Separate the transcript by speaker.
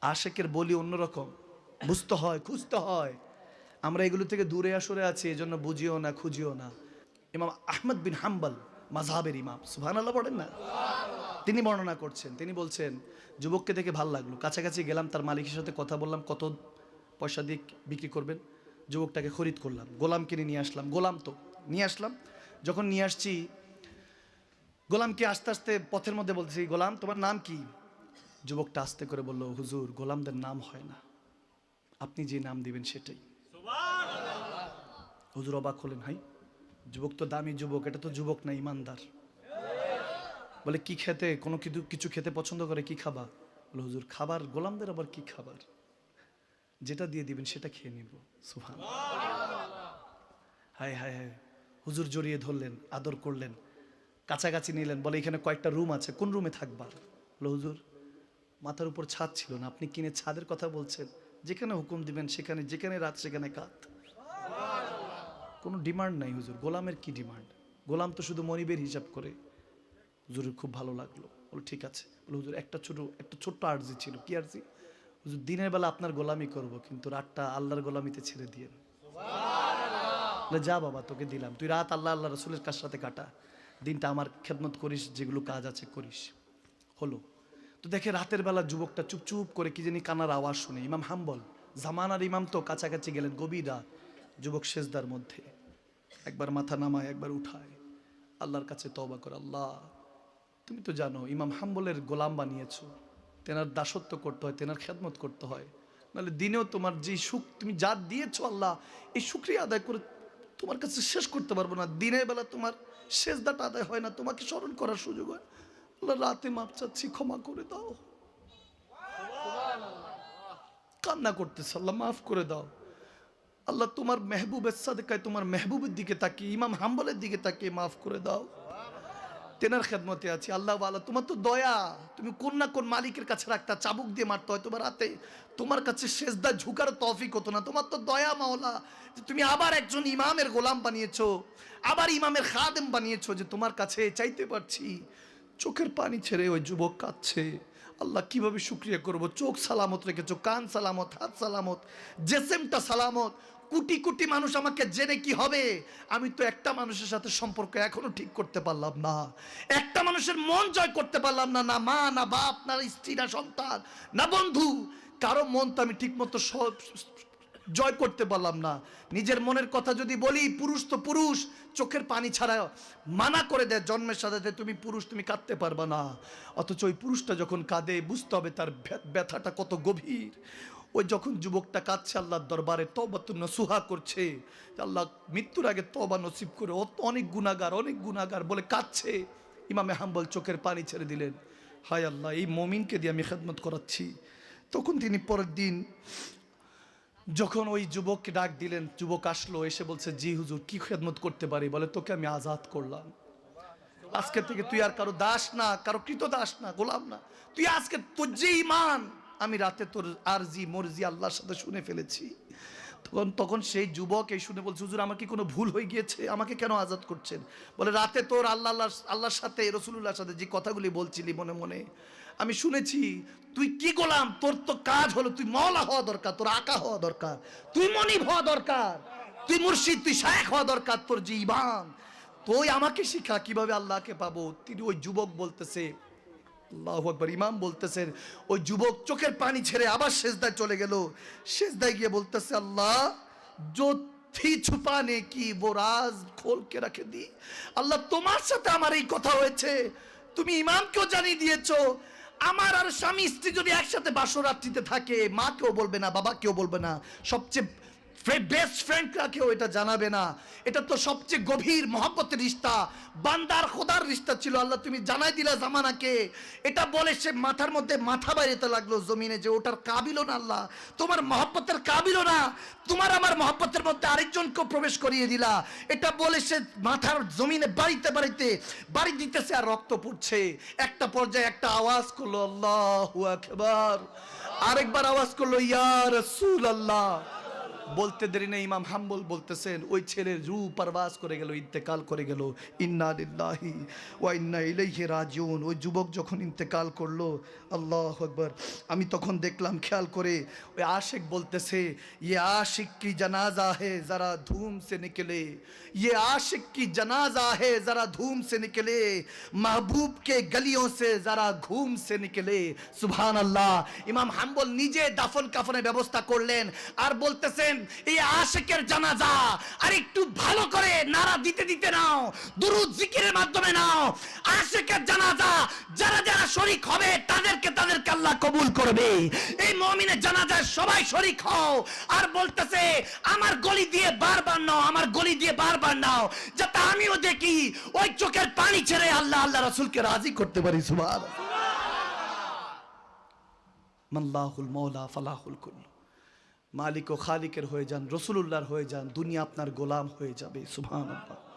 Speaker 1: আশেকের বলি অন্যরকম। বুঝতে হয়, খুঁজতে হয়। আমরা এগুলো থেকে দূরে আসরে আছি, এজন্য বুঝিও না, খুঁজিও না। ইমাম আহমদ বিন হাম্বাল মাঝহাবের ইমাম। সুহান আল্লাহ পড়েন না? তিনি বর্ণনা করছেন, তিনি বলছেন, যুবককে দেখে ভালো লাগল। কাছাকাছি গেলাম, তার মালিকের সাথে কথা বললাম, কত পয়সা দিয়ে বিক্রি করবেন? যুবকটাকে খরিদ করলাম, গোলাম কিনে নিয়ে আসলাম, গোলাম তো, নিয়ে আসলাম। যখন নিয়ে আসছি, গোলামকে আস্তে আস্তে পথের মধ্যে বলতেছি, গোলাম, তোমার নাম কি? যুবকটা আস্তে করে বলল হুজুর গোলামদের নাম হয় না। আপনি যে নাম দিবেন সেটাই। হুজুর অবাক হলেন হাই যুবক তো দামি যুবক এটা তো যুবক না ইমানদার। বলে কি খেতে কোনো কিছু কিছু খেতে পছন্দ করে কি খাবা? বলে হুজুর খাবার গোলামদের আবার কি খাবার? যেটা দিয়ে দিবেন সেটা খেয়ে নিব। সুহান হায় হায় হায় হুজুর জড়িয়ে ধরলেন আদর করলেন কাছাকাছি নিলেন বলে এখানে কয়েকটা রুম আছে কোন রুমে থাকবা? বলে হুজুর মাথার উপর ছাদ ছিল না। আপনি কিনে ছাদের কথা বলছেন। যেখানে হুকুম দিবেন সেখানে, যেখানে রাত, সেখানে কাত। কোনো ডিমান্ড নাই হুজুর। গোলামের কি ডিমান্ড? গোলাম তো শুধু মনিবের হিসাব করে। হুজুরের খুব ভালো লাগল। বলো, ঠিক আছে। বলো, হুজুর, একটা ছোট, একটা ছোট্ট আর্জি ছিল। কি আর্জি? হুজুর, দিনের বেলা আপনার গোলামি করব, কিন্তু রাতটা আল্লাহর গোলামিতে ছেড়ে দিয়ে যা বাবা, তোকে দিলাম। তুই রাত আল্লাহ আল্লাহ রসুলের কার সাথে কাটা? দিনটা আমার খেদমত করিস, যেগুলো কাজ আছে করিস। হলো। তো দেখে রাতের বেলা যুবকটা চুপচুপ করে কি জানি কানার আওয়াজ শুনে। ইমাম হাম্বল, জামানার ইমাম তো কাছাকাছি গেলেন গভীর যুবক শেষদার মধ্যে। একবার মাথা নামায়, একবার উঠায়। আল্লাহর কাছে তবা করে, আল্লাহ, তুমি তো জানো, ইমাম হাম্বলের গোলাম বানিয়েছো। তেনার দাসত্ব করতে হয়, তেনার খেদমত করতে হয়। নাহলে দিনেও তোমার যে সুখ তুমি যা দিয়েছ আল্লাহ, এই শুক্রিয়া আদায় করে তোমার কাছে শেষ করতে পারব না। দিনের বেলা তোমার শেষ দাটা আদায় হয় না, তোমাকে স্মরণ করার সুযোগ হয়। রাতে মাপ চাচ্ছি, ক্ষমা করে দাও। কান্না করতেছে আল্লাহ, মাফ করে দাও। আল্লাহ, তোমার মেহবুবের সাদেকায়, তোমার মেহবুবের দিকে তাকিয়ে, ইমাম হাম্বলের দিকে তাকিয়ে মাফ করে দাও। তেনার খেদমতে আছি। আল্লাহ আল্লাহ তোমার তো দয়া। তুমি কোন না কোন মালিকের কাছে রাখতা, চাবুক দিয়ে মারতে হয়। তোমার হাতে, তোমার কাছে শেষদা ঝুকার তফিক হতো না। তোমার তো দয়া মাওলা, যে তুমি আবার একজন ইমামের গোলাম বানিয়েছো, আবার ইমামের খাদেম বানিয়েছো, যে তোমার কাছে চাইতে পারছি। চোখের পানি ছেড়ে ওই যুবক কাঁদছে। আল্লাহ কীভাবে শুক্রিয়া করব? চোখ সালামত রেখেছো, কান সালামত, হাত সালামত, জেসেমটা সালামত। কোটি কোটি মানুষ আমাকে জেনে কি হবে? আমি তো একটা মানুষের সাথে সম্পর্ক এখনও ঠিক করতে পারলাম না। একটা মানুষের মন জয় করতে পারলাম না না মা, না বাপ, না স্ত্রী, না সন্তান, না বন্ধু। কারও মন তো আমি ঠিকমতো স- জয় করতে পারলাম না। নিজের মনের কথা যদি বলি, পুরুষ তো পুরুষ, চোখের পানি ছাড়া মানা করে দেয় জন্মের সাথে তুমি পুরুষ, তুমি কাঁদতে পারবে না। অথচ ওই পুরুষটা যখন কাঁদে, বুঝতে হবে তার ব্যথাটা কত গভীর। ওই যখন যুবকটা কাঁদছে, আল্লাহর দরবারে তবা তো নসুহা করছে। আল্লাহ মৃত্যুর আগে তবা নসিব করে অনেক গুণাগার অনেক গুণাগার বলে কাঁদছে। ইমামে হাম্বল চোখের পানি ছেড়ে দিলেন। হায় আল্লাহ, এই মমিনকে দিয়ে আমি খেদমত করাচ্ছি। তখন তিনি পরের দিন যখন ওই যুবককে ডাক দিলেন, যুবক আসলো, এসে বলছে, জি হুজুর, কি খেদমত করতে পারি? বলে, তোকে আমি আজাদ করলাম। আজকে থেকে তুই আর কারও দাস না, কারও কৃত দাস না, গোলাম না। তুই আজকে তোর যে ইমান আমি রাতে তোর আরজি, মর্জি, আল্লাহর সাথে শুনে ফেলেছি। তখন তখন সেই যুবক এই শুনে বলছে, হুজুর, আমার কি কোনো ভুল হয়ে গিয়েছে? আমাকে কেন আজাদ করছেন? বলে, রাতে তোর আল্লাহ আল্লাহ আল্লাহর সাথে রসুল্লাহর সাথে যে কথাগুলি বলছিলি মনে মনে, আমি শুনেছি, তুই কি গোলাম? তোর তো কাজ হলো, তুই মওলা হওয়া দরকার, তোর আঁকা হওয়া দরকার, তুই মনিব হওয়া দরকার, তুই মুর্শিদ, তুই শায়েখ হওয়া দরকার, তোর যে ইমান তুই আমাকে শিখা, কীভাবে আল্লাহকে পাবো? তিনি ওই যুবক বলতেছে আল্লাহ আকবর। ইমাম বলতেছেন ওই যুবক চোখের পানি ছেড়ে আবার সেজদায় চলে গেল। সেজদায় গিয়ে বলতেছে, আল্লাহ, যথি ছুপানে কি বোরাজ খোলকে রাখে দি। আল্লাহ, তোমার সাথে আমার এই কথা হয়েছে। তুমি ইমামকেও জানিয়ে দিয়েছ। আমার আর স্বামী স্ত্রী যদি একসাথে বাসরাত্রিতে থাকে, মাকেও বলবে না, বাবাকেও বলবে না। সবচেয়ে বেস্ট ফ্রেন্ডরা কেউ এটা জানাবে না। এটা তো সবচেয়ে গভীর মহব্বতের রিস্তা বান্দার খোদার রিস্তা ছিল, আল্লাহ তুমি জানাই দিলা জামানাকে। এটা বলে সে মাথার মধ্যে মাথা বাইরেতে লাগল জমিনে যে ওটার কাবিলও না আল্লাহ। তোমার মহব্বতের কাবিলও না। তোমার আমার মহব্বতের মধ্যে আরেকজনকেও প্রবেশ করিয়ে দিলা। এটা বলে সে মাথার জমিনে বাড়িতে বাড়িতে বাড়ি দিতেছে আর রক্ত পড়ছে। একটা পর্যায়ে একটা আওয়াজ করল, আল্লাহ আরেকবার আওয়াজ করল, ইয়া রসুল আল্লাহ বলতে দেরি নেই, ইমাম হাম্বল বলতেছেন, ওই ছেলের রু পারবাস করে গেল, ইন্তেকাল করে গেল, ইন্না লিল্লাহি ইন্না ইলাইহি রাজিউন। ওই যুবক যখন ইন্তেকাল করল, আল্লাহ আকবার, আমি তখন দেখলাম, খেয়াল করে, ওই আশেক বলতেছে ইয়ে আশিক কি জানাজা হে যারা ধুম সে নিকলে? ইয়ে আশিক কি জানাজা হে যারা ধুম সে নিকলে? মাহবুব কে গলিও সে যারা ঘুম সে নিকলে? সুবহানাল্লাহ। ইমাম হাম্বল নিজে দাফন কাফনের ব্যবস্থা করলেন আর বলতেছেন এই আশিকের জানাজা। আর একটু ভালো করে নারা দিতে দিতে নাও, দুরুদ জিকিরের মাধ্যমে নাও। আশিকের জানাজা, যারা যারা শরিক হবে, তাদেরকে তাদেরকে আল্লাহ কবুল করবে। এই মমিনের জানাজায় সবাই শরিক হও। আর বলতেছে, আমার গলি দিয়ে বারবার নাও, আমার গলি দিয়ে বারবার নাও, যাতে আমিও দেখি ওই চোখের পানি ছেড়ে আল্লাহ আল্লাহ রাসূলকে রাজি করতে পারি। সুবহান মাল্লাহুল মৌলা ফালাহুল কুল্লু। মালিক ও খালিকের হয়ে যান রসুলুল্লাহর হয়ে যান দুনিয়া আপনার গোলাম হয়ে যাবে সুবহানাল্লাহ।